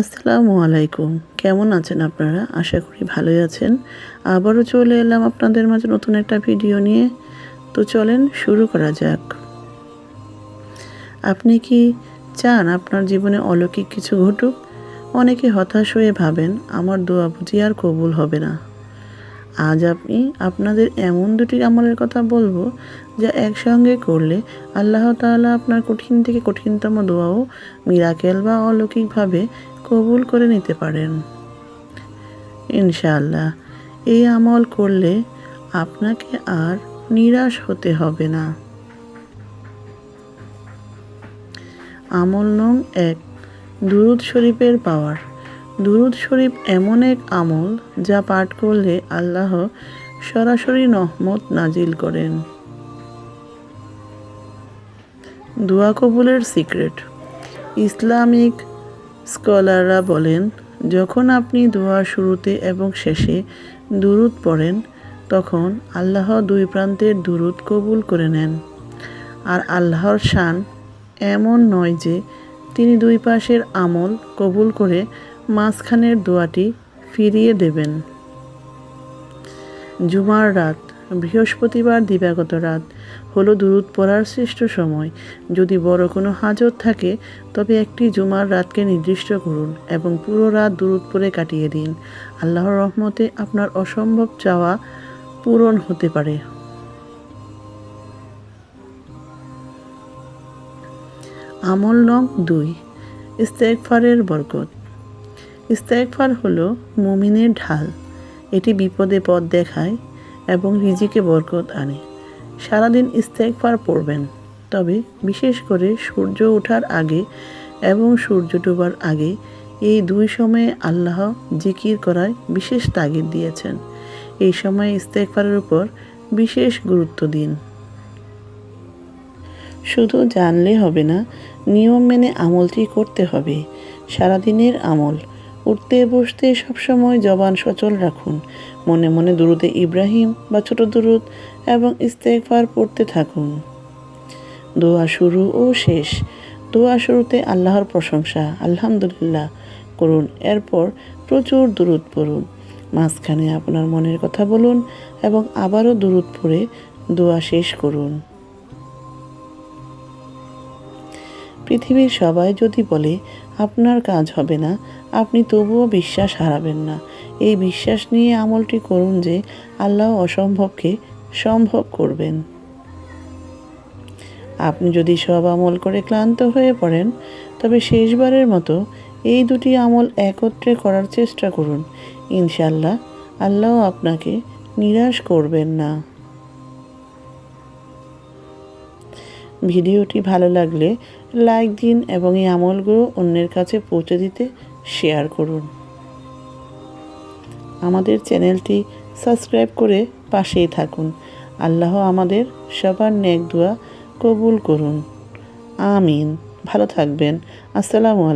আসসালামু আলাইকুম। কেমন আছেন আপনারা? আশা করি ভালোই আছেন। আবারও চলে এলাম আপনাদের মাঝে নতুন একটা ভিডিও নিয়ে। তো চলেন শুরু করা যাক। আপনি কি চান আপনার জীবনে অলৌকিক কিছু ঘটুক? অনেকে হতাশ হয়ে ভাবেন, আমার দোয়া বুঝি আর কবুল হবে না। আজ আমি আপনাদের এমন দুটি আমলের কথা বলব যা একসঙ্গে করলে আল্লাহ তাআলা আপনার কঠিন থেকে কঠিনতম দোয়াও মিরাকেল বা অলৌকিকভাবে কবুল করে নিতে পারেন। ইনশাআল্লাহ, এই আমল করলে আপনাকে আর নিরাশ হতে হবে না। আমল নং এক, দুরুদ শরীফের পাওয়ার। দুরুদ শরীফ এমন এক আমল যা পাঠ করলে আল্লাহ সরাসরি নহমত নাজিল করেন। দোয়া কবুলের সিক্রেট। ইসলামিক স্কলাররা বলেন, যখন আপনি দোয়া শুরুতে এবং শেষে দুরুদ পড়েন, তখন আল্লাহ দুই প্রান্তের দুরুদ কবুল করে নেন। আর আল্লাহর শান এমন নয় যে তিনি দুই পাশের আমল কবুল করে মাঝখানের দোয়াটি ফিরিয়ে দেবেন। জুমার রাত, বৃহস্পতিবার দিবাগত রাত, হলো দুরুদ পড়ার শ্রেষ্ঠ সময়। যদি বড় কোনো হাজত থাকে, তবে একটি জুমার রাতকে নির্দিষ্ট করুন এবং পুরো রাত দুরুদ পরে কাটিয়ে দিন। আল্লাহর রহমতে আপনার অসম্ভব চাওয়া পূরণ হতে পারে। আমল নং দুই ইস্তেকফারের বরকত। ইস্তেকফার হলো মুমিনের ঢাল। এটি বিপদে পথ দেখায় এবং রিজিকে বরকত আনে। সারাদিন ইস্তেকফার পড়বেন, তবে বিশেষ করে সূর্য ওঠার আগে এবং সূর্য ডোবার আগে এই দুই সময়ে আল্লাহ জিকির করায় বিশেষ তাগিদ দিয়েছেন। এই সময়ে ইস্তেকফারের উপর বিশেষ গুরুত্ব দিন। শুধু জানলে হবে না, নিয়ম মেনে আমলটি করতে হবে। সারাদিনের আমল উঠতে বসতে সবসময় জবান সচল রাখুন। মনে মনে দুরুদে ইব্রাহিম বা ছোট দুরুদ এবং ইস্তেকফার পড়তে থাকুন। দোয়া শুরু ও শেষ। দোয়া শুরুতে আল্লাহর প্রশংসা, আলহামদুলিল্লাহ করুন। এরপর প্রচুর দুরুদ পড়ুন। মাঝখানে আপনার মনের কথা বলুন এবং আবারও দুরুদ পড়ে দোয়া শেষ করুন। পৃথিবীর সবাই যদি বলে, আপনার কাজ হবে না, আপনি তবুও বিশ্বাস হারাবেন না। এই বিশ্বাস নিয়ে আমলটি করুন যে আল্লাহ অসম্ভবকে সম্ভব করবেন। আপনি যদি সব আমল করে ক্লান্ত হয়ে পড়েন, তবে শেষবারের মতো এই দুটি আমল একত্রে করার চেষ্টা করুন। ইনশাল্লাহ আল্লাহ আপনাকে নিরাশ করবেন না। ভিডিওটি ভালো লাগলে লাইক দিন এবং এই আমলগুলো অন্যের কাছে পৌঁছে দিতে শেয়ার করুন। আমাদের চ্যানেলটি সাবস্ক্রাইব করে পাশেই থাকুন। আল্লাহ আমাদের সবার নেক দোয়া কবুল করুন। আমিন। ভালো থাকবেন। আসসালামু আলাইকুম।